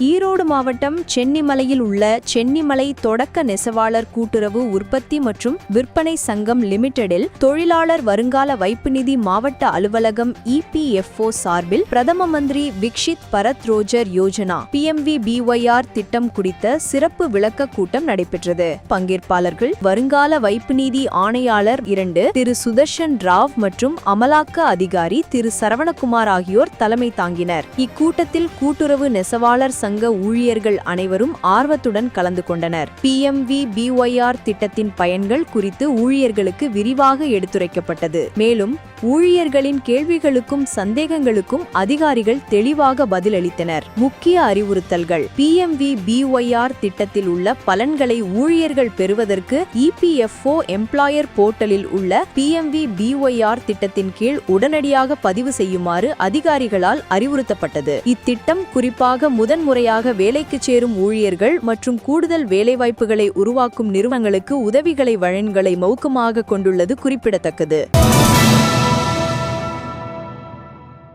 ஈரோடு மாவட்டம் சென்னிமலையில் உள்ள சென்னிமலை தொடக்க நெசவாளர் கூட்டுறவு உற்பத்தி மற்றும் விற்பனை சங்கம் லிமிடெடில் தொழிலாளர் வருங்கால வைப்பு நிதி மாவட்ட அலுவலகம் இபிஎஃப்ஓ சார்பில் பிரதம மந்திரி விக்ஷித் பரத் ரோஜர் யோஜனா பிஎம்வி பிஒய்ஆர் திட்டம் குறித்த சிறப்பு விளக்க கூட்டம் நடைபெற்றது. பங்கேற்பாளர்கள் வருங்கால வைப்பு நிதி ஆணையாளர் இரண்டு திரு சுதர்ஷன் ராவ் மற்றும் அமலாக்க அதிகாரி திரு சரவணகுமார் ஆகியோர் தலைமை தாங்கினர். இக்கூட்டத்தில் கூட்டுறவு நெசவாளர் சங்க ஊழியர்கள் அனைவரும் ஆர்வத்துடன் கலந்து கொண்டனர். பிஎம்வி பிஒய்ஆர் திட்டத்தின் பயன்கள் குறித்து ஊழியர்களுக்கு விரிவாக எடுத்துரைக்கப்பட்டது. மேலும் ஊழியர்களின் கேள்விகளுக்கும் சந்தேகங்களுக்கும் அதிகாரிகள் தெளிவாக பதிலளித்தனர். முக்கிய அறிவுறுத்தல்கள். பிஎம்வி பிஒய்ஆர் திட்டத்தில் உள்ள பலன்களை ஊழியர்கள் பெறுவதற்கு இபிஎஃப்ஓ எம்ப்ளாயர் போர்ட்டலில் உள்ள பிஎம்வி பிஒய்ஆர் திட்டத்தின் கீழ் உடனடியாக பதிவு செய்யுமாறு அதிகாரிகளால் அறிவுறுத்தப்பட்டது. இத்திட்டம் குறிப்பாக முதன்முறை முறையாக வேலைக்கு சேரும் ஊழியர்கள் மற்றும் கூடுதல் வேலைவாய்ப்புகளை உருவாக்கும் நிறுவனங்களுக்கு உதவிகளை வழங்கலை மௌக்கமாக கொண்டுள்ளது குறிப்பிடத்தக்கது.